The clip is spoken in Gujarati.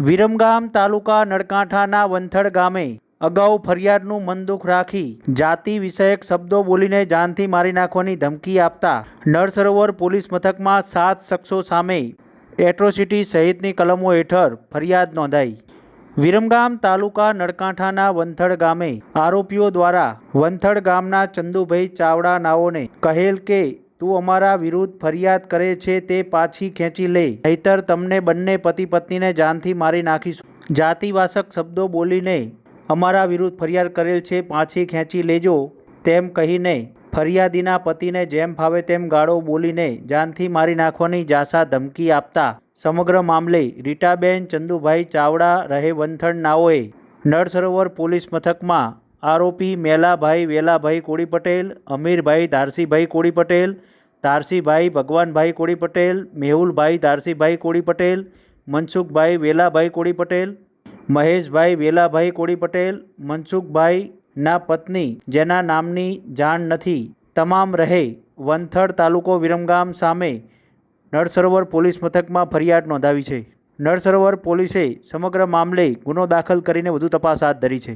વિરમગામ તાલુકા નળકાંઠાના વંથડ ગામે અગાઉ ફરિયાદનું મનદુખ રાખી જાતિ વિષયક શબ્દો બોલીને જાનથી મારી નાખવાની ધમકી આપતા નળસરોવર પોલીસ મથકમાં સાત શખ્સો સામે એટ્રોસિટી સહિતની કલમો હેઠળ ફરિયાદ નોંધાઈ. વિરમગામ તાલુકા નળકાંઠાના વંથડ ગામે આરોપીઓ દ્વારા વંથડ ગામના ચંદુભાઈ ચાવડા નાઓને કહેલ કે તું અમારા વિરુદ્ધ ફરિયાદ કરે છે તે પાછી ખેંચી લે. નહીતર તમને બંને પતિ પત્નીને જાનથી મારી નાખીશું. જાતિવાસક શબ્દો બોલીને અમારા વિરુદ્ધ ફરિયાદ કરેલ છે પાછી ખેંચી લેજો. તેમ કહીને ફરિયાદીના પતિને જેમ ફાવે તેમ ગાળો બોલીને જાનથી મારી નાખવાની જાસા ધમકી આપતા સમગ્ર મામલે રીટાબેન ચંદુભાઈ ચાવડા રહે વંથણ નાઓએ નળ સરોવર પોલીસ મથકમાં આરોપી મેલાભાઈ વેલાભાઈ કોળી પટેલ અમીરભાઈ ધારસીભાઈ કોળી પટેલ ધારસીભાઈ ભગવાનભાઈ કોળી પટેલ મેહુલભાઈ ધારસીભાઈ કોળી પટેલ મનસુખભાઈ વેલાભાઈ કોળી પટેલ મહેશભાઈ વેલાભાઈ કોળી પટેલ મનસુખભાઈના પત્ની જેના નામની જાણ નથી. તમામ રહે વંથડ તાલુકો વિરમગામ સામે નળસરોવર પોલીસ મથકમાં ફરિયાદ નોંધાવી છે. નળસરોવર પોલીસે સમગ્ર મામલે ગુનો દાખલ કરીને વધુ તપાસ હાથ ધરી છે.